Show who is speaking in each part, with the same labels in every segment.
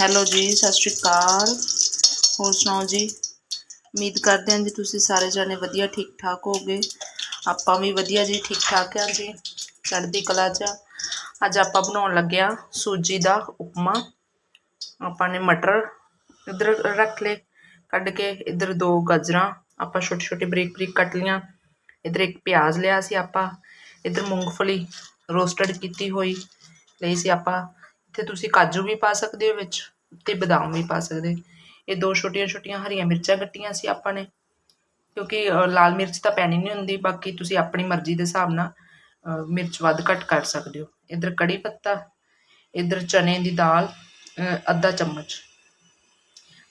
Speaker 1: Hello ਜੀ, ਸਤਿ ਸ਼੍ਰੀ ਅਕਾਲ। ਹੋਰ ਸੁਣਾਓ ਜੀ? ਉਮੀਦ ਕਰਦੇ ਹਾਂ ਜੀ ਤੁਸੀਂ ਸਾਰੇ ਜਾਣੇ ਵਧੀਆ, ਠੀਕ ਠਾਕ ਹੋਗੇ। ਆਪਾਂ ਵੀ ਵਧੀਆ ਜੀ, ਠੀਕ ਠਾਕ ਆ ਜੀ। ਚੜ੍ਹਦੀ ਕਲਾ 'ਚ। ਅੱਜ ਆਪਾਂ ਬਣਾਉਣ ਲੱਗਿਆ ਸੂਜੀ ਦਾ ਉਪਮਾ। ਆਪਾਂ ਨੇ ਮਟਰ ਇੱਧਰ ਰੱਖ ਲਏ, ਕੱਢ ਕੇ ਇੱਧਰ ਦੋ ਗਾਜਰਾਂ। ਆਪਾਂ ਛੋਟੇ ਛੋਟੇ ਬਰੀਕ ਬਰੀਕ ਕੱਟ ਲੀਆਂ ਇੱਧਰ ਇੱਕ ਪਿਆਜ਼ ਲਿਆ ਸੀ ਆਪਾਂ। ਇੱਧਰ ਮੂੰਗਫਲੀ ਰੋਸਟਡ ਕੀਤੀ ਹੋਈ ਲਈ ਸੀ ਆਪਾਂ। ਇੱਥੇ ਤੁਸੀਂ ਕਾਜੂ ਵੀ ਪਾ ਸਕਦੇ ਹੋ ਵਿੱਚ ਤੇ ਬਦਾਮ ਵੀ ਪਾ ਸਕਦੇ ਇਹ ਦੋ ਛੋਟੀਆਂ ਛੋਟੀਆਂ ਹਰੀਆਂ ਮਿਰਚਾਂ ਕੱਟੀਆਂ ਸੀ ਆਪਾਂ ਨੇ। ਕਿਉਂਕਿ ਲਾਲ ਮਿਰਚ ਤਾਂ ਪੈਣੀ ਨਹੀਂ ਹੁੰਦੀ, ਬਾਕੀ ਤੁਸੀਂ ਆਪਣੀ ਮਰਜ਼ੀ ਦੇ ਹਿਸਾਬ ਨਾਲ ਮਿਰਚ ਵੱਧ ਘੱਟ ਕਰ ਸਕਦੇ ਹੋ। ਇੱਧਰ ਕੜੀ ਪੱਤਾ, ਇੱਧਰ ਚਨੇ ਦੀ ਦਾਲ ਅੱਧਾ ਚਮਚ।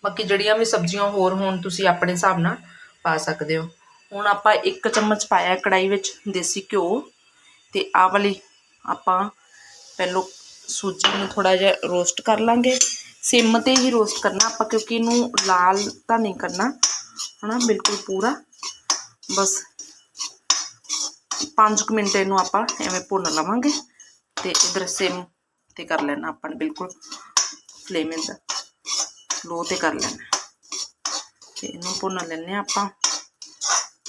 Speaker 1: ਬਾਕੀ ਜਿਹੜੀਆਂ ਵੀ ਸਬਜ਼ੀਆਂ ਹੋਰ ਹੋਣ, ਤੁਸੀਂ ਆਪਣੇ ਹਿਸਾਬ ਨਾਲ ਪਾ ਸਕਦੇ ਹੋ। ਹੁਣ ਆਪਾਂ ਇੱਕ ਚਮਚ ਪਾਇਆ ਕੜਾਈ ਵਿੱਚ ਦੇਸੀ ਘਿਓ। ਤੇ ਆਹ ਵਾਲੀ ਆਪਾਂ ਪਹਿਲੋਂ ਸੂਜੀ ਨੂੰ ਥੋੜਾ ਜਿਹਾ ਰੋਸਟ ਕਰ ਲਾਂਗੇ। ਸਿਮ ਤੇ ਹੀ ਰੋਸਟ ਕਰਨਾ ਆਪਾਂ, ਕਿਉਂਕਿ ਇਹਨੂੰ ਲਾਲ ਤਾਂ ਨਹੀਂ ਕਰਨਾ, ਹਨਾ, ਬਿਲਕੁਲ ਪੂਰਾ। ਬਸ 5 ਮਿੰਟ ਇਹਨੂੰ ਆਪਾਂ ਐਵੇਂ ਭੁੰਨ ਲਵਾਂਗੇ ਤੇ ਇਧਰ ਸਿਮ ਤੇ ਕਰ ਲੈਣਾ ਆਪਾਂ ਨੇ ਬਿਲਕੁਲ ਫਲੇਮ ਇਹਦਾ ਲੋ ਤੇ ਕਰ ਲੈਣਾ। ਤੇ ਇਹਨੂੰ ਭੁੰਨ ਲੈਣੇ ਆਪਾਂ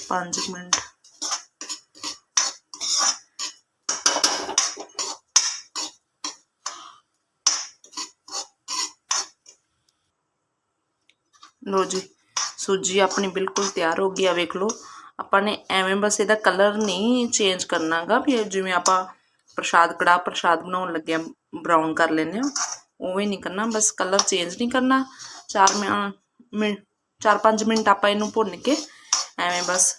Speaker 1: 5 ਮਿੰਟ। ਲੋ ਜੀ ਸੂਜੀ ਆਪਣੀ ਬਿਲਕੁਲ ਤਿਆਰ ਹੋ ਗਈ ਆ, ਵੇਖ ਲਓ। ਆਪਾਂ ਨੇ ਐਵੇਂ ਬਸ ਇਹਦਾ ਕਲਰ ਨਹੀਂ ਚੇਂਜ ਕਰਨਾਗਾ ਵੀ ਜਿਵੇਂ ਆਪਾਂ ਪ੍ਰਸ਼ਾਦ ਕੜਾ ਪ੍ਰਸ਼ਾਦ ਬਣਾਉਣ ਲੱਗਿਆ ਬਰਾਊਨ ਕਰ ਲੈਂਦੇ ਆ। ਉਵੇਂ ਨਹੀਂ ਕਰਨਾ, ਬਸ ਕਲਰ ਚੇਂਜ ਨਹੀਂ ਕਰਨਾ। 4 ਮਿੰਟ 4-5 ਮਿੰਟ ਆਪਾਂ ਇਹਨੂੰ ਭੁੰਨ ਕੇ ਐਵੇਂ ਬਸ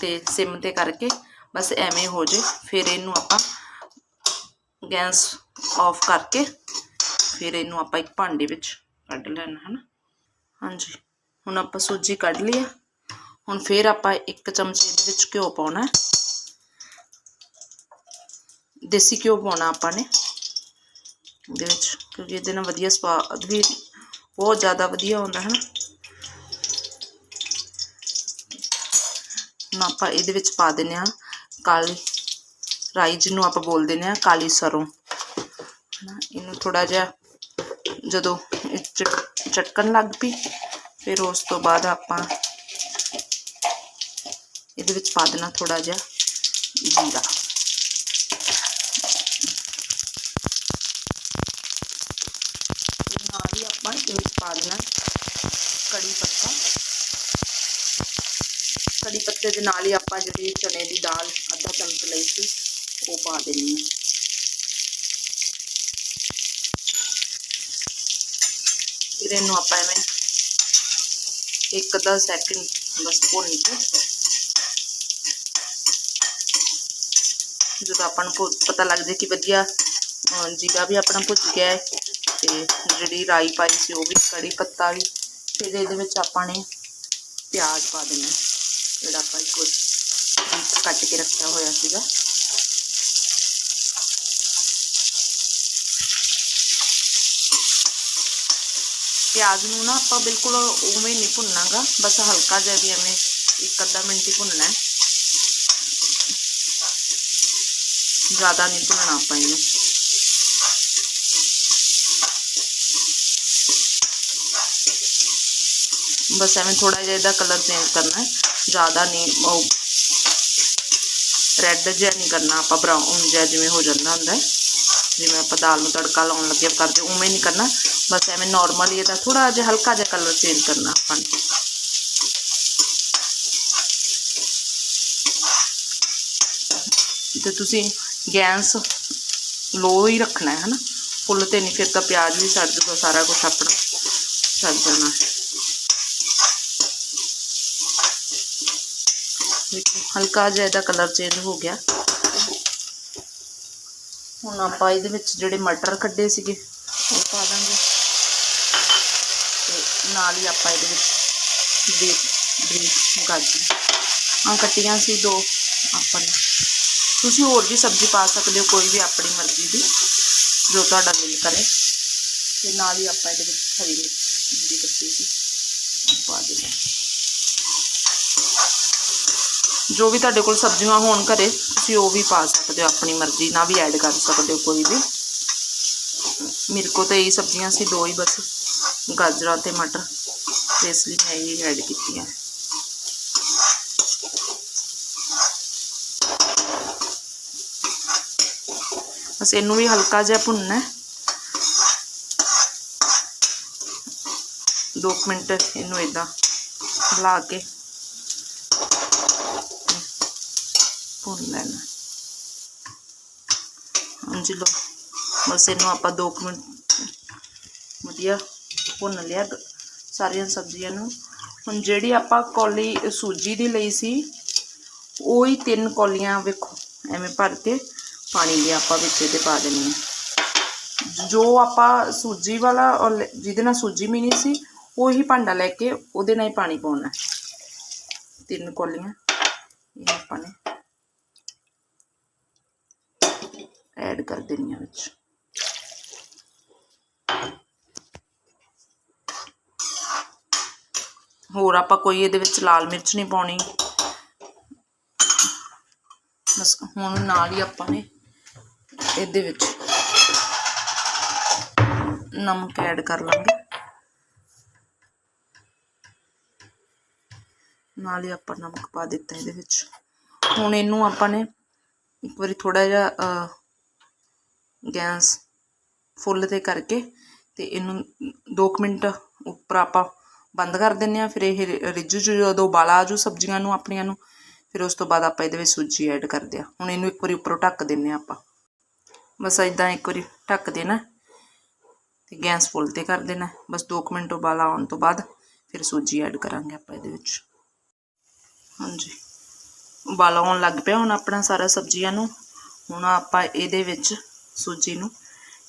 Speaker 1: ਤੇ ਸਿਮ ਤੇ ਕਰਕੇ ਬਸ ਐਵੇਂ ਹੋ ਜੇ। ਫਿਰ ਇਹਨੂੰ ਆਪਾਂ ਗੈਸ ਆਫ ਕਰਕੇ ਫਿਰ ਇਹਨੂੰ ਆਪਾਂ ਇੱਕ ਭਾਂਡੇ ਵਿੱਚ ਕੱਢ ਲੈਣਾ ਹੈ ਨਾ ਹਾਂਜੀ। ਹੁਣ ਆਪਾਂ ਸੂਜੀ ਕੱਢ ਲਈ ਆ। ਹੁਣ ਫੇਰ ਆਪਾਂ ਇੱਕ ਚਮਚ ਇਹਦੇ ਵਿੱਚ ਘਿਓ ਪਾਉਣਾ ਦੇਸੀ ਘਿਓ ਪਾਉਣਾ ਆਪਾਂ ਨੇ। ਇਹਦੇ ਵਿੱਚ, ਕਿਉਂਕਿ ਇਹਦੇ ਨਾਲ ਵਧੀਆ ਸਵਾਦ ਵੀ ਬਹੁਤ ਜ਼ਿਆਦਾ ਵਧੀਆ ਹੁੰਦਾ ਹੈ ਨਾ ਹੁਣ ਆਪਾਂ ਇਹਦੇ ਵਿੱਚ ਪਾ ਦਿੰਦੇ ਆ ਕਾਲੀ ਰਾਈ, ਜਿਹਨੂੰ ਆਪਾਂ ਬੋਲ ਦਿੰਦੇ ਆ ਕਾਲੀ ਸਰੋਂ। ਹਨਾ, ਇਹਨੂੰ ਥੋੜਾ ਜਿਹਾ ਜਦੋਂ ਇਹ ਚਟ- ਚਟਕਣ ਲੱਗ ਪਈ ਫਿਰ ਉਸ ਤੋਂ ਬਾਅਦ ਆਪਾਂ ਇਹਦੇ ਵਿੱਚ ਪਾ ਦੇਣਾ ਥੋੜਾ ਜਿਹਾ ਜੀਰਾ ਤੇ ਨਾਲ ਹੀ ਆਪਾਂ ਇਹਦੇ ਵਿੱਚ ਪਾ ਦੇਣਾ ਕੜੀ ਪੱਤਾ ਕੜੀ ਪੱਤੇ ਦੇ ਨਾਲ ਹੀ ਆਪਾਂ ਜਿਹੜੀ ਚਨੇ ਦੀ ਦਾਲ ਅੱਧਾ ਚਮਚ ਲਈ ਸੀ ਉਹ ਪਾ ਦੇਣੀ ਹੈ ਫਿਰ ਇਹਨੂੰ ਆਪਾਂ ਐਵੇਂ ਇੱਕ ਅੱਧਾ ਸੈਕਿੰਡ ਬਸ ਭੁੰਨ ਕੇ ਜਦੋਂ ਆਪਾਂ ਨੂੰ ਪਤਾ ਲੱਗ ਜਾਏ ਕਿ ਵਧੀਆ ਅਹ, ਜੀਰਾ ਵੀ ਆਪਣਾ ਭੁੱਜ ਗਿਆ ਹੈ ਤੇ ਜਿਹੜੀ ਰਾਈ ਪਾਈ ਸੀ ਉਹ ਵੀ ਕੜੀ ਪੱਤਾ ਵੀ ਫਿਰ ਇਹਦੇ ਵਿੱਚ ਆਪਾਂ ਨੇ ਪਿਆਜ਼ ਪਾ ਦੇਣਾ ਜਿਹੜਾ ਆਪਾਂ ਇੱਕ ਕੱਟ ਕੇ ਰੱਖਿਆ ਹੋਇਆ ਸੀਗਾ। ਪਿਆਜ਼ ਨੂੰ ਨਾ ਆਪਾਂ ਬਿਲਕੁਲ ਉਵੇਂ ਨਹੀਂ ਭੁੰਨਾਗਾ ਬਸ ਹਲਕਾ ਜਿਹਾ ਵੀ ਐਵੇਂ ਇੱਕ ਅੱਧਾ ਮਿੰਟ ਹੀ ਭੁੰਨਣਾ ਹੈ ਜ਼ਿਆਦਾ ਨਹੀਂ ਭੁੰਨਣਾ ਆਪਾਂ ਇਹਨੂੰ ਬਸ ਐਵੇਂ ਥੋੜਾ ਜਿਹਾ ਇਹਦਾ ਕਲਰ ਚੇਂਜ ਕਰਨਾ ਹੈ ਜ਼ਿਆਦਾ ਨਹੀਂ ਉਹ ਰੈੱਡ ਜਿਹਾ ਨਹੀਂ ਕਰਨਾ ਆਪਾਂ ਬਰਾਊਨ ਜਿਹਾ ਜਿਵੇਂ ਹੋ ਜਾਂਦਾ ਹੁੰਦਾ ਹੈ ਜਿਵੇਂ ਆਪਾਂ ਦਾਲ ਨੂੰ ਤੜਕਾ ਲਾਉਣ ਲੱਗੇ ਕਰਦੇ ਉਵੇਂ ਨਹੀਂ ਕਰਨਾ ਬਸ ਐਵੇਂ ਨਾਰਮਲੀ ਇਹਦਾ ਥੋੜਾ ਜਿਹਾ ਹਲਕਾ ਜਿਹਾ ਕਲਰ ਚੇਂਜ ਕਰਨਾ ਆਪਾਂ ਨੇ ਤੇ ਤੁਸੀਂ ਗੈਸ ਲੋ ਹੀ ਰੱਖਣਾ ਹੈ ਹਨਾ ਫੁੱਲ ਤੇ ਨਹੀਂ ਫਿਰ ਤਾਂ ਪਿਆਜ਼ ਵੀ ਸੜ ਜੂਗਾ ਸਾਰਾ ਕੁਝ ਆਪਣਾ ਸੜ ਜਾਣਾ ਹੈ ਦੇਖੋ ਹਲਕਾ ਜਿਹਾ ਇਹਦਾ ਕਲਰ ਚੇਂਜ ਹੋ ਗਿਆ ਹੁਣ ਆਪਾਂ ਇਹਦੇ ਵਿੱਚ ਜਿਹੜੇ ਮਟਰ ਕੱਢੇ ਸੀਗੇ, ਉਹ ਪਾ ਦਾਂਗੇ। ਤੇ ਨਾਲ ਹੀ ਆਪਾਂ ਇਹਦੇ ਵਿੱਚ ਬਰੀਕ ਬਰੀਕ ਗਾਜਰ। ਆ ਕੱਟੀਆਂ ਸੀ ਦੋ ਆਪਾਂ ਨੇ। ਤੁਸੀਂ ਹੋਰ ਵੀ ਸਬਜ਼ੀ ਪਾ ਸਕਦੇ ਹੋ, ਕੋਈ ਵੀ ਆਪਣੀ ਮਰਜ਼ੀ ਦੀ, ਜੋ ਤੁਹਾਡਾ ਦਿਲ ਕਰੇ। ਤੇ ਨਾਲ ਹੀ ਆਪਾਂ ਇਹਦੇ ਵਿੱਚ ਹਰੀ ਮਿਰਚ ਜਿਹੜੀ ਕੱਟੀ ਸੀ, ਉਹ ਪਾ ਦਿੰਦੇ ਜੋ ਵੀ ਤੁਹਾਡੇ ਕੋਲ ਸਬਜ਼ੀਆਂ ਹੋਣ ਘਰੇ, ਤੁਸੀਂ ਉਹ ਵੀ ਪਾ ਸਕਦੇ ਹੋ, ਆਪਣੀ ਮਰਜ਼ੀ ਨਾਲ ਵੀ ਐਡ ਕਰ ਸਕਦੇ ਹੋ ਕੋਈ ਵੀ। ਮੇਰੇ ਕੋਲ ਤਾਂ ਇਹੀ ਸਬਜ਼ੀਆਂ ਸੀ, ਦੋ ਹੀ ਬਸ, ਗਾਜਰਾਂ ਤੇ ਮਟਰ ਇਸ ਲਈ ਮੈਂ ਇਹ ਐਡ ਕੀਤੀਆਂ। ਬਸ ਇਹਨੂੰ ਵੀ ਹਲਕਾ ਜਿਹਾ ਭੁੰਨਣਾ ਹੈ। ਦੋ ਕੁ ਮਿੰਟ ਇਹਨੂੰ ਇਦਾਂ ਹਿਲਾ ਕੇ ਭੁੰਨ ਲੈਣਾ ਹਾਂਜੀ ਲੋ ਬਸ ਇਹਨੂੰ ਆਪਾਂ ਦੋ ਕੁ ਮਿੰਟ ਵਧੀਆ ਭੁੰਨ ਲਿਆ, ਸਾਰੀਆਂ ਸਬਜ਼ੀਆਂ ਨੂੰ। ਹੁਣ ਜਿਹੜੀ ਆਪਾਂ ਕੌਲੀ ਸੂਜੀ ਦੀ ਲਈ ਸੀ, ਉਹ ਹੀ ਤਿੰਨ ਕੌਲੀਆਂ ਵੇਖੋ, ਐਵੇਂ ਭਰ ਕੇ ਪਾਣੀ ਦੀ ਆਪਾਂ ਵਿੱਚ ਇਹਦੇ ਪਾ ਦੇਣੀ ਹੈ। ਜੋ ਆਪਾਂ ਸੂਜੀ ਵਾਲਾ ਔਰ ਜਿਹਦੇ ਨਾਲ ਸੂਜੀ ਮਿਣੀ ਸੀ, ਉਹੀ ਭਾਂਡਾ ਲੈ ਕੇ ਉਹਦੇ ਨਾਲ ਹੀ ਪਾਣੀ ਪਾਉਣਾ ਤਿੰਨ ਕੌਲੀਆਂ, ਇਹ ਆਪਾਂ ਨੇ ਐਡ ਕਰ ਦੇਣੀ ਆ ਵਿੱਚ। ਹੋਰ ਆਪਾਂ ਕੋਈ ਇਹਦੇ ਵਿੱਚ ਲਾਲ ਮਿਰਚ ਨਹੀਂ ਪਾਉਣੀ। ਬਸ ਹੁਣ ਨਾਲ ਹੀ ਆਪਾਂ ਨੇ ਇਹਦੇ ਵਿੱਚ ਨਮਕ ਐਡ ਕਰ ਲਾਂਗੇ। ਨਾਲ ਹੀ ਆਪਾਂ ਨਮਕ ਪਾ ਦਿੱਤਾ ਇਹਦੇ ਵਿੱਚ। ਹੁਣ ਇਹਨੂੰ ਆਪਾਂ ਨੇ ਇੱਕ ਵਾਰੀ ਥੋੜਾ ਜਿਹਾ ਗੈਸ ਫੁੱਲ ਤੇ ਕਰਕੇ ਅਤੇ ਇਹਨੂੰ 2 ਮਿੰਟ ਉੱਪਰ ਆਪਾਂ ਬੰਦ ਕਰ ਦਿੰਨੇ ਆ ਫਿਰ ਇਹ ਰਿ- ਰਿੱਝ ਜੂ ਜਦੋਂ ਉਬਾਲਾ ਆਜੂ ਸਬਜ਼ੀਆਂ ਨੂੰ, ਆਪਣੀਆਂ ਨੂੰ, ਫਿਰ ਉਸ ਤੋਂ ਬਾਅਦ ਆਪਾਂ ਇਹਦੇ ਵਿੱਚ ਸੂਜੀ ਐਡ ਕਰਦੇ ਆ ਹੁਣ ਇਹਨੂੰ ਇੱਕ ਵਾਰੀ ਉੱਪਰੋਂ ਢੱਕ ਦਿੰਨੇ ਆ ਆਪਾਂ। ਬਸ ਇਦਾਂ ਇੱਕ ਵਾਰੀ ਢੱਕ ਦੇਣਾ ਤੇ ਗੈਸ ਫੁੱਲ ਤੇ ਕਰ ਦੇਣਾ। ਬਸ 2 ਮਿੰਟ ਉਬਾਲਾ ਆਉਣ ਤੋਂ ਬਾਅਦ ਫਿਰ ਸੂਜੀ ਐਡ ਕਰਾਂਗੇ ਆਪਾਂ ਇਹਦੇ ਵਿੱਚ। ਹਾਂਜੀ। ਉਬਾਲਾ ਆਉਣ ਲੱਗ ਪਿਆ ਹੁਣ ਆਪਣਾ ਸਾਰਾ ਸਬਜ਼ੀਆਂ ਨੂੰ। ਹੁਣ ਆਪਾਂ ਇਹਦੇ ਵਿੱਚ ਸੂਜੀ ਨੂੰ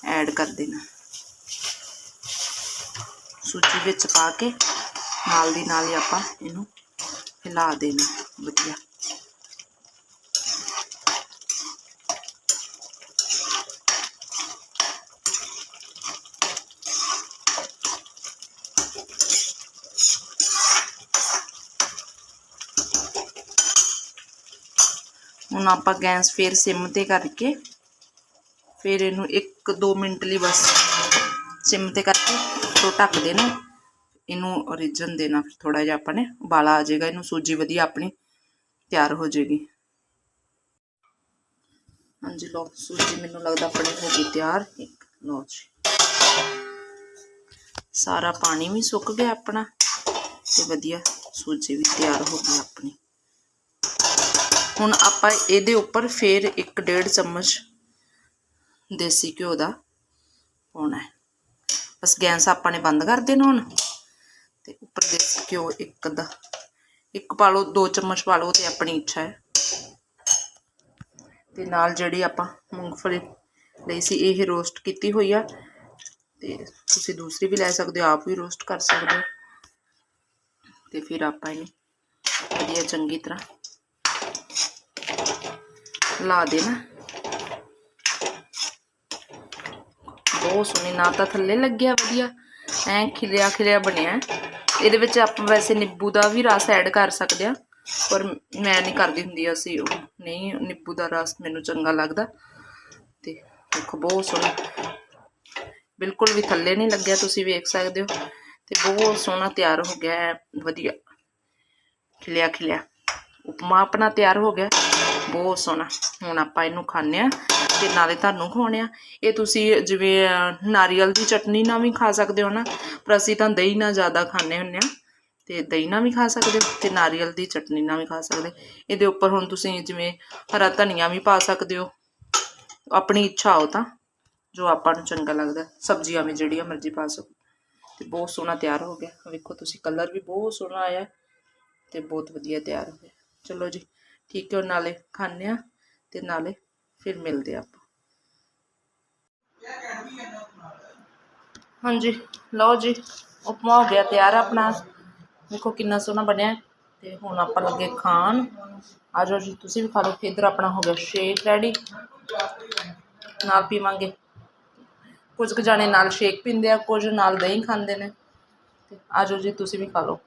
Speaker 1: ਐਡ ਕਰ ਦੇਣਾ। ਸੂਜੀ ਵਿੱਚ ਪਾ ਕੇ ਨਾਲ ਦੀ ਨਾਲ ਹੀ ਆਪਾਂ ਇਹਨੂੰ ਹਿਲਾ ਦੇਣਾ। ਵਧੀਆ। ਹੁਣ ਆਪਾਂ ਗੈਸ ਫੇਰ ਸਿਮ ਤੇ ਕਰਕੇ ਫਿਰ ਇਹਨੂੰ 1-2 ਮਿੰਟ ਲਈ ਬਸ ਸਿਮ ਤੇ ਕਰਕੇ ਤੋਂ ਢੱਕ ਦੇਣਾ। ਇਹਨੂੰ ਰਿੱਝਣ ਦੇਣਾ ਫਿਰ ਥੋੜਾ ਜਿਹਾ ਆਪਾਂ ਨੇ, ਉਬਾਲਾ ਆ ਜਾਏਗਾ, ਇਹਨੂੰ ਸੂਜੀ ਵਧੀਆ ਆਪਣੀ ਤਿਆਰ ਹੋ ਜਾਏਗੀ। ਹਾਂਜੀ ਲੋ ਸੂਜੀ ਮੈਨੂੰ ਲੱਗਦਾ ਆਪਣੀ ਹੋ ਗਈ ਤਿਆਰ। ਇੱਕ ਲੋ ਜੀ। ਸਾਰਾ ਪਾਣੀ ਵੀ ਸੁੱਕ ਗਿਆ ਆਪਣਾ ਤੇ ਵਧੀਆ ਸੂਜੀ ਵੀ ਤਿਆਰ ਹੋ ਗਈ ਆਪਣੀ। ਹੁਣ ਆਪਾਂ ਇਹਦੇ ਉੱਪਰ ਫੇਰ 1.5 ਚਮਚ ਦੇਸੀ ਘਿਓ ਦਾ ਪਾਉਣਾ ਹੈ। ਬਸ ਗੈਸ ਆਪਾਂ ਨੇ ਬੰਦ ਕਰ ਦੇਣਾ ਹੁਣ ਤੇ ਉੱਪਰ ਦੇਸੀ ਘਿਓ ਇੱਕ ਦਾ, ਇੱਕ ਪਾ ਲਓ, ਦੋ ਚਮਚ ਪਾ ਲਓ ਤੇ ਆਪਣੀ ਇੱਛਾ ਹੈ। ਤੇ ਨਾਲ ਜਿਹੜੀ ਆਪਾਂ ਮੂੰਗਫਲੀ ਲਈ ਸੀ, ਇਹ ਰੋਸਟ ਕੀਤੀ ਹੋਈ ਆ ਤੇ ਤੁਸੀਂ ਦੂਸਰੀ ਵੀ ਲੈ ਸਕਦੇ ਹੋ, ਆਪ ਵੀ ਰੋਸਟ ਕਰ ਸਕਦੇ ਹੋ। ਤੇ ਫਿਰ ਆਪਾਂ ਇਹਨੂੰ ਵਧੀਆ ਚੰਗੀ ਤਰ੍ਹਾਂ ਲਾ ਦੇਣਾ। ਬਹੁਤ ਸੋਹਣੀ, ਨਾ ਤਾਂ ਥੱਲੇ ਲੱਗਿਆ ਵਧੀਆ, ਐ ਖਿਲਿਆ ਖਿਲਿਆ ਬਣਿਆ ਇਹਦੇ ਵਿੱਚ ਆਪਾਂ ਵੈਸੇ ਨਿੰਬੂ ਦਾ ਵੀ ਰਸ ਐਡ ਕਰ ਸਕਦੇ ਆ ਪਰ ਮੈਂ ਨਹੀਂ ਕਰਦੀ ਹੁੰਦੀ ਅਸੀਂ ਉਹ, ਨਹੀਂ, ਨਿੰਬੂ ਦਾ ਰਸ ਮੈਨੂੰ ਚੰਗਾ ਲੱਗਦਾ। ਤੇ ਦੇਖੋ, ਬਹੁਤ ਸੋਹਣਾ। ਬਿਲਕੁਲ ਵੀ ਥੱਲੇ ਨਹੀਂ ਲੱਗਿਆ, ਤੁਸੀਂ ਵੇਖ ਸਕਦੇ ਹੋ। ਤੇ ਬਹੁਤ ਸੋਹਣਾ ਤਿਆਰ ਹੋ ਗਿਆ ਹੈ, ਵਧੀਆ। ਖਿਲਿਆ ਖਿਲਿਆ। ਉਪਮਾ ਆਪਣਾ ਤਿਆਰ ਹੋ ਗਿਆ। ਬਹੁਤ ਸੋਹਣਾ ਹੁਣ ਆਪਾਂ ਇਹਨੂੰ ਖਾਣੇ ਆ ਤੇ ਨਾਲੇ ਤੁਹਾਨੂੰ ਖਵਾਉਣੇ ਆ ਇਹ ਤੁਸੀਂ ਜਿਵੇਂ ਨਾਰੀਅਲ ਦੀ ਚਟਨੀ ਨਾਲ ਵੀ ਖਾ ਸਕਦੇ ਹੋ ਨਾ, ਪਰ ਅਸੀਂ ਤਾਂ ਦਹੀਂ ਨਾਲ ਜ਼ਿਆਦਾ ਖਾਣੇ ਹੁੰਨੇ ਆ ਤੇ ਦਹੀਂ ਨਾਲ ਵੀ ਖਾ ਸਕਦੇ ਹੋ ਤੇ ਨਾਰੀਅਲ ਦੀ ਚਟਨੀ ਨਾਲ ਵੀ ਖਾ ਸਕਦੇ ਇਹਦੇ ਉੱਪਰ ਹੁਣ ਤੁਸੀਂ ਜਿਵੇਂ ਹਰਾ ਧਨੀਆ ਵੀ ਪਾ ਸਕਦੇ ਹੋ। ਆਪਣੀ ਇੱਛਾ ਹੋ ਤਾਂ, ਜੋ ਆਪਾਂ ਨੂੰ ਚੰਗਾ ਲੱਗਦਾ ਸਬਜ਼ੀਆਂ ਵੀ ਜਿਹੜੀਆਂ ਮਰਜ਼ੀ ਪਾ ਸਕੋ। ਤੇ ਬਹੁਤ ਸੋਹਣਾ ਤਿਆਰ ਹੋ ਗਿਆ। ਵੇਖੋ ਤੁਸੀਂ, ਕਲਰ ਵੀ ਬਹੁਤ ਸੋਹਣਾ ਆਇਆ ਤੇ ਬਹੁਤ ਵਧੀਆ ਤਿਆਰ ਹੋ ਗਿਆ। ਚਲੋ ਜੀ ਠੀਕ ਹੈ ਨਾਲੇ ਖਾਣੇ ਆ ਤੇ ਨਾਲੇ ਫਿਰ ਮਿਲਦੇ ਆਪਾਂ। ਹਾਂਜੀ, ਲਓ ਜੀ, ਉਪਮਾ ਹੋ ਗਿਆ ਤਿਆਰ ਆਪਣਾ। ਦੇਖੋ ਕਿੰਨਾ ਸੋਹਣਾ ਬਣਿਆ ਤੇ ਹੁਣ ਆਪਾਂ ਲੱਗੇ ਖਾਣ। ਆ ਜਾਓ ਜੀ, ਤੁਸੀਂ ਵੀ ਖਾ ਲਓ ਇੱਧਰ ਆਪਣਾ ਹੋ ਗਿਆ ਸ਼ੇਕ ਰੈਡੀ ਨਾਲ ਪੀਵਾਂਗੇ। ਕੁਝ ਕੁ ਜਾਣੇ ਨਾਲ ਸ਼ੇਕ ਪੀਂਦੇ ਆ, ਕੁਝ ਨਾਲ ਦਹੀਂ ਖਾਂਦੇ ਨੇ। ਤੇ ਆ ਜਾਓ ਜੀ, ਤੁਸੀਂ ਵੀ ਖਾ ਲਓ।